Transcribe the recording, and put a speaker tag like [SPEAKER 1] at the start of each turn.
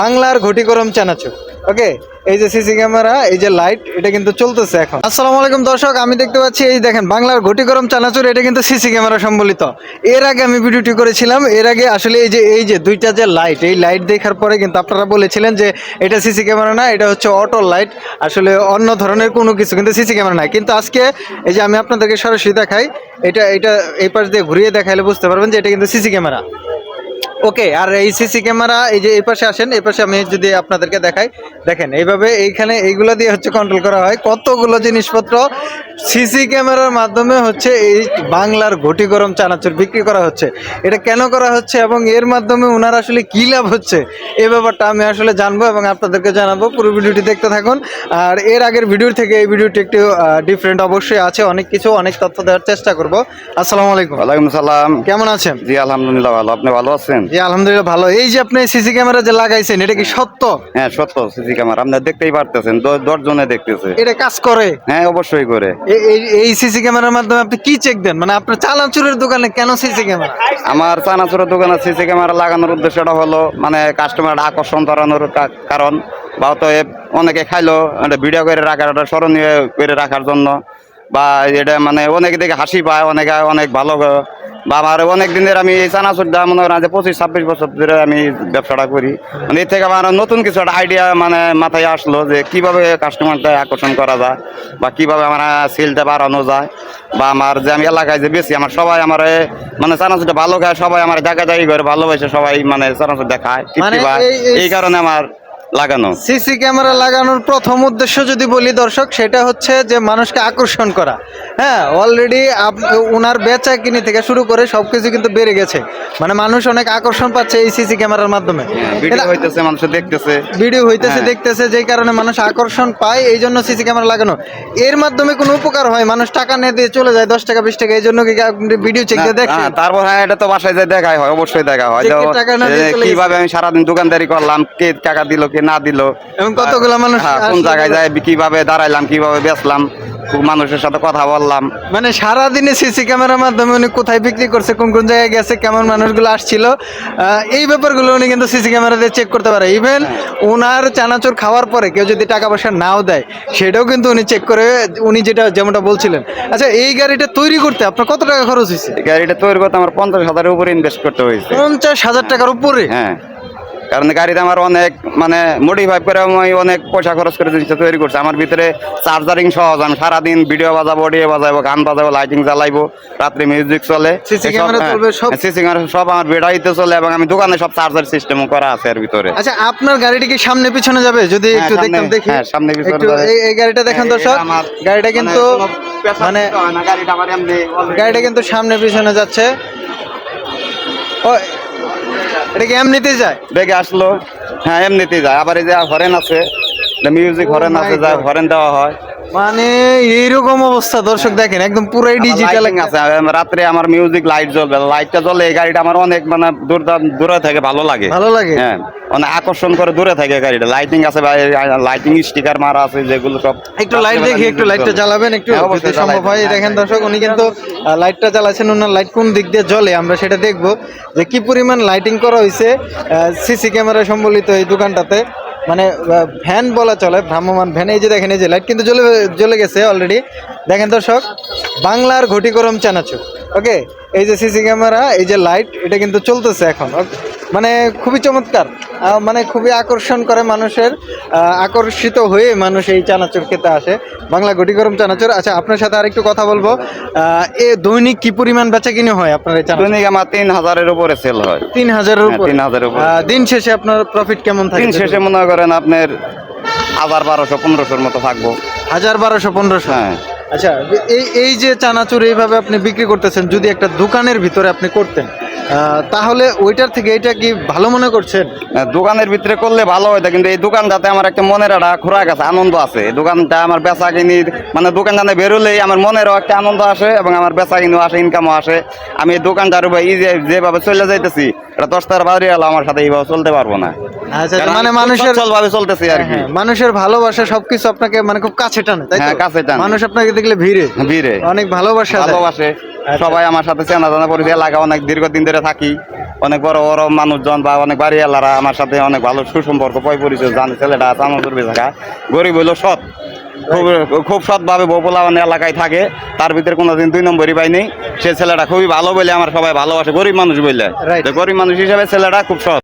[SPEAKER 1] বাংলার ঘটি গরম চানাচুর। ওকে এই যে সিসি ক্যামেরা, এই যে লাইট এটা কিন্তু চলতেছে এখন। আসসালামু আলাইকুম দর্শক, আমি দেখতে পাচ্ছি এই দেখেন, বাংলার ঘটি গরম চানাচুর, এটা কিন্তু সিসি ক্যামেরা সম্বলিত। এর আগে আমি ভিডিওটি করেছিলাম, এর আগে আসলে এই যে এই যে দুইটা যে লাইট এই লাইট দেখার পরে কিন্তু আপনারা বলেছিলেন যে এটা সিসি ক্যামেরা না, এটা হচ্ছে অটো লাইট আসলে অন্য ধরনের কোনো কিছু কিন্তু সিসি ক্যামেরা না কিন্তু আজকে এই যে আমি আপনাদেরকে সরাসরি দেখাই, এটা এটা এই পাশ দিয়ে ঘুরিয়ে দেখাইলে বুঝতে পারবেন যে এটা কিন্তু সিসি ক্যামেরা। ওকে আর এই সিসি ক্যামেরা এই যে এই পাশে আসেন এই পাশে আমি যদি আপনাদেরকে দেখাই দেখেন এইভাবে এইখানে এইগুলো দিয়ে হচ্ছে কন্ট্রোল করা হয়। কতগুলো জিনিসপত্র সিসি ক্যামেরার মাধ্যমে হচ্ছে এই বাংলার ঘটি গরম চানাচুর বিক্রি করা হচ্ছে। এটা কেন করা হচ্ছে এবং এর মাধ্যমে ওনার আসলে কী লাভ হচ্ছে এই ব্যাপারটা আমি আসলে জানব এবং আপনাদেরকে জানাব। পুরো ভিডিওটি দেখতে থাকুন। আর এর আগের ভিডিওর থেকে এই ভিডিওটি একটু ডিফারেন্ট অবশ্যই আছে। অনেক কিছু অনেক তথ্য দেওয়ার চেষ্টা করব। আসসালামু আলাইকুম।
[SPEAKER 2] ওয়ালাইকুম সালাম।
[SPEAKER 1] কেমন আছেন?
[SPEAKER 2] জি আলহামদুলিল্লাহ ভালো। আপনি ভালো আছেন?
[SPEAKER 1] জি আলহামদুলিল্লাহ ভালো। এই যে আপনি সিসি ক্যামেরা যে লাগাইছেন এটা কি সত্য?
[SPEAKER 2] হ্যাঁ সত্য সিসি ক্যামেরা। আপনি দেখতেই পারতেছেন দ- দশজনে দেখতেছে।
[SPEAKER 1] এটা কাজ করে?
[SPEAKER 2] হ্যাঁ অবশ্যই করে।
[SPEAKER 1] এই সিসি ক্যামেরার মাধ্যমে আপনি কি চেক দেন? মানে আপনার চালাচুরের দোকানে কেন সিসি ক্যামেরা?
[SPEAKER 2] আমার চানাচুরের দোকানে সিসি ক্যামেরা লাগানোর উদ্দেশ্যটা হলো মানে কাস্টমার আকর্ষণ করানোর কারণ বা অতএব অনেকে খাইলো ভিডিও করে রাখার স্মরণীয় করে রাখার জন্য বা এটা মানে অনেকে দেখে হাসি পায় অনেকে অনেক ভালো বা আমার অনেক দিনের আমি এই চানাচুরটা মনে করেন যে পঁচিশ ছাব্বিশ বছর ধরে আমি ব্যবসাটা করি। মানে এর থেকে আমার নতুন কিছু একটা আইডিয়া মানে মাথায় আসলো যে কীভাবে কাস্টমারটা আকর্ষণ করা যায় বা কীভাবে আমার সেলটা বাড়ানো যায় বা আমার যে আমি এলাকায় যে বেশি আমার সবাই আমার মানে চানাচুরটা ভালো খায় সবাই আমার জায়গা জায়গা করে ভালোবাসে সবাই মানে চানাচুরটা খায়
[SPEAKER 1] মানে এই
[SPEAKER 2] কারণে আমার লাগানো?
[SPEAKER 1] সিসি ক্যামেরা লাগানোর প্রথম উদ্দেশ্য যদি বলি দর্শক সেটা হচ্ছে যে মানুষকে আকর্ষণ করা। হ্যাঁ অলরেডি ওনার বেচা কিনি থেকে শুরু করে সবকিছু কিন্তু বেড়ে গেছে। মানে মানুষ অনেক আকর্ষণ পাচ্ছে এই সিসি ক্যামেরার মাধ্যমে।
[SPEAKER 2] ভিডিও হইতেছে মানুষ দেখতেছে।
[SPEAKER 1] ভিডিও হইতেছে
[SPEAKER 2] হ্যাঁ।
[SPEAKER 1] দেখতেছে যেই কারণে মানুষ আকর্ষণ পায় এই জন্য সিসি ক্যামেরা লাগানো। এর মাধ্যমে কোনো উপকার হয়? মানুষ টাকা নিয়ে দিয়ে চলে যায় দশ টাকা বিশ টাকা এই জন্য কি ভিডিও চেক দিয়ে
[SPEAKER 2] হ্যাঁ, তারপর হ্যাঁ এটা তো বাসায় যায় দেখাই হয় অবশ্যই দেখা হয়। কীভাবে আমি সারাদিন দোকানদারি করলাম কে টাকা দিল কে না দিল।
[SPEAKER 1] এবং কতগুলো মানুষ
[SPEAKER 2] হ্যাঁ, কোন জায়গায় যায় কীভাবে দাঁড়াইলাম কীভাবে বেচলাম মানুষের সাথে কথা বললাম।
[SPEAKER 1] মানে সারাদিনে সিসি ক্যামেরার মাধ্যমে উনি কোথায় বিক্রি করছে কোন কোন জায়গায় গেছে কেমন মানুষগুলো আসছিল এই ব্যাপারগুলো উনি কিন্তু সিসি ক্যামেরা দিয়ে চেক করতে পারে। ইভেন ওনার চানাচুর খাওয়ার পরে কেউ যদি টাকা পয়সা নাও দেয় সেটাও কিন্তু উনি চেক করে উনি যেটা যেমনটা বলছিলেন। আচ্ছা এই গাড়িটা তৈরি করতে আপনার কত টাকা খরচ হয়েছে
[SPEAKER 2] গাড়িটা তৈরি করতে আমার পঞ্চাশ হাজারের উপরে ইনভেস্ট করতে হয়েছে
[SPEAKER 1] পঞ্চাশ হাজার টাকার উপরে?
[SPEAKER 2] হ্যাঁ। কারণ গাড়িতে আমার অনেক মানে মডিফাই করে আমি অনেক পয়সা খরচ করে জিনিসটা তৈরি করছি। আমার ভিতরে চার্জারিং সহজ আমি সারাদিন ভিডিও বাজাবো অডিও বাজাবো গান বাজাবো লাইটিং জ্বালাইবো রাত্রে মিউজিক চলে
[SPEAKER 1] ক্যামেরা চলবে সব?
[SPEAKER 2] সিসি ক্যামেরা সব আমার বেড়াইতে চলে এবং আমি দোকানে সব চার্জার সিস্টেম করা আছে এর ভিতরে।
[SPEAKER 1] আচ্ছা আপনার গাড়িটি কি সামনে পিছনে যাবে? যদি
[SPEAKER 2] হ্যাঁ,
[SPEAKER 1] একটু দেখতাম দেখি।
[SPEAKER 2] হ্যাঁ, সামনে পিছনে
[SPEAKER 1] এই গাড়িটা দেখেন
[SPEAKER 2] হ্যাঁ,
[SPEAKER 1] দর্শক গাড়িটা কিন্তু মানে
[SPEAKER 2] দিতে হয় না, গাড়িটা আমার এমনি already-
[SPEAKER 1] গাড়িটা কিন্তু সামনে পিছনে যাচ্ছে। ও এটা কি এমনিতেই যায়?
[SPEAKER 2] ব্যাগে আসলো। হ্যাঁ এমনিতেই যায়। আবার এই যে হরেন আছে মিউজিক
[SPEAKER 1] Oh
[SPEAKER 2] হরেন আছে যায় হরেন দেওয়া হয়।
[SPEAKER 1] মানে এইরকম অবস্থা দর্শক দেখেন একদম পুরাই ডিজিটাল
[SPEAKER 2] আছে রাত্রে আমার মিউজিক লাইট জ্বলবে লাইটটা জ্বলে এই গাড়িটা আমার অনেক মানে দূর দূরে থেকে ভালো লাগে।
[SPEAKER 1] ভালো লাগে?
[SPEAKER 2] হ্যাঁ অনেক আকর্ষণ করে দূরে থাকে গাড়িটা। লাইটিং আছে লাইটিং স্টিকার মারা আছে যেগুলো সব
[SPEAKER 1] একটু লাইট দেখি একটু লাইটটা জ্বালাবেন একটু
[SPEAKER 2] হ্যাঁ,
[SPEAKER 1] সম্ভব হয়। দেখেন দর্শক উনি কিন্তু লাইটটা জ্বালাচ্ছেন ওনার লাইট কোন দিক দিয়ে জ্বলে আমরা সেটা দেখব যে কি পরিমাণ লাইটিং করা হয়েছে সিসি ক্যামেরা সম্বলিত এই দোকানটাতে। মানে ভ্যান বলা চলে ভ্রাম্যমান ভ্যান এই যে দেখেন, এই যে লাইট কিন্তু জ্বলে জ্বলে গেছে অলরেডি দেখেন দর্শক, বাংলার ঘটি গরম চানাচুর। ওকে এই যে সিসি ক্যামেরা এই যে লাইট এটা কিন্তু চলতেছে এখন। মানে খুবই চমৎকার। মানে খুবই আকর্ষণ করে মানুষের আকর্ষিত হয়ে মানুষ এই চানাচুর খেতে আসে। বাংলা গটি গরম চানাচুর। আচ্ছা আপনার সাথে আরেকটু কথা বলব। এ দৈনিক কি পরিমাণ বেচা কিনে হয় আপনার এই
[SPEAKER 2] দৈনিক আমার তিন হাজারের উপরে সেল হয়।
[SPEAKER 1] তিন হাজারের
[SPEAKER 2] হ্যাঁ,
[SPEAKER 1] উপর?
[SPEAKER 2] 3000 এর উপরে।
[SPEAKER 1] দিন শেষে আপনার প্রফিট কেমন থাকে?
[SPEAKER 2] দিন শেষে মনে করেন আপনার হাজার বারোশো পনেরোশোর মতো থাকব।
[SPEAKER 1] হাজার বারোশো পনেরোশো?
[SPEAKER 2] হ্যাঁ।
[SPEAKER 1] আচ্ছা এই এই যে চানাচুর এইভাবে আপনি বিক্রি করতেছেন যদি একটা দোকানের ভিতরে আপনি করতেন তাহলে ওইটার থেকে এটা কি ভালো মনে করছেন?
[SPEAKER 2] হ্যাঁ, দোকানের ভিতরে করলে ভালো হতো কিন্তু এই দোকানটাতে আমার একটা মনের একটা খোরাক আছে আনন্দ আছে। এই দোকানটা আমার বেচা কিনি মানে দোকান জানে বেরোলেই আমার মনেরও একটা আনন্দ আসে এবং আমার বেচা কিনিও আসে ইনকামও আসে। আমি এই দোকানটার উপর এই যেভাবে চলে যাইতেছি এটা দশটার বাড়ি আমার সাথে এইভাবে চলতে পারব না।
[SPEAKER 1] আচ্ছা মানে মানুষের
[SPEAKER 2] ভাবে চলতেছি আর কি।
[SPEAKER 1] হ্যাঁ, মানুষের ভালোবাসা সবকিছু আপনাকে মানে খুব কাছে টানে তাই
[SPEAKER 2] হ্যাঁ, কাছে টানে।
[SPEAKER 1] মানুষ আপনাকে দেখলে ভিড়ে।
[SPEAKER 2] ভিড়ে।
[SPEAKER 1] অনেক ভালোবাসা
[SPEAKER 2] ভালোবাসে। সবাই আমার সাথে চেনা জানা পরিচয় এলাকা অনেক দীর্ঘদিন ধরে থাকি। অনেক বড় বড় মানুষজন বা অনেক বাড়িওয়ালারা আমার সাথে অনেক ভালো সুসম্পর্ক পয় পরিচয় জানে ছেলেটা আছে চামচুর থাকা গরিব হইল সৎ। খুব খুব সৎভাবে বপুলা মানে এলাকায় থাকে। তার ভিতরে কোনোদিন দুই নম্বরই পাইনি। সে ছেলেটা খুবই ভালো বলে আমার সবাই ভালোবাসে গরিব মানুষ বললে. গরিব মানুষ হিসাবে ছেলেটা খুব সৎ।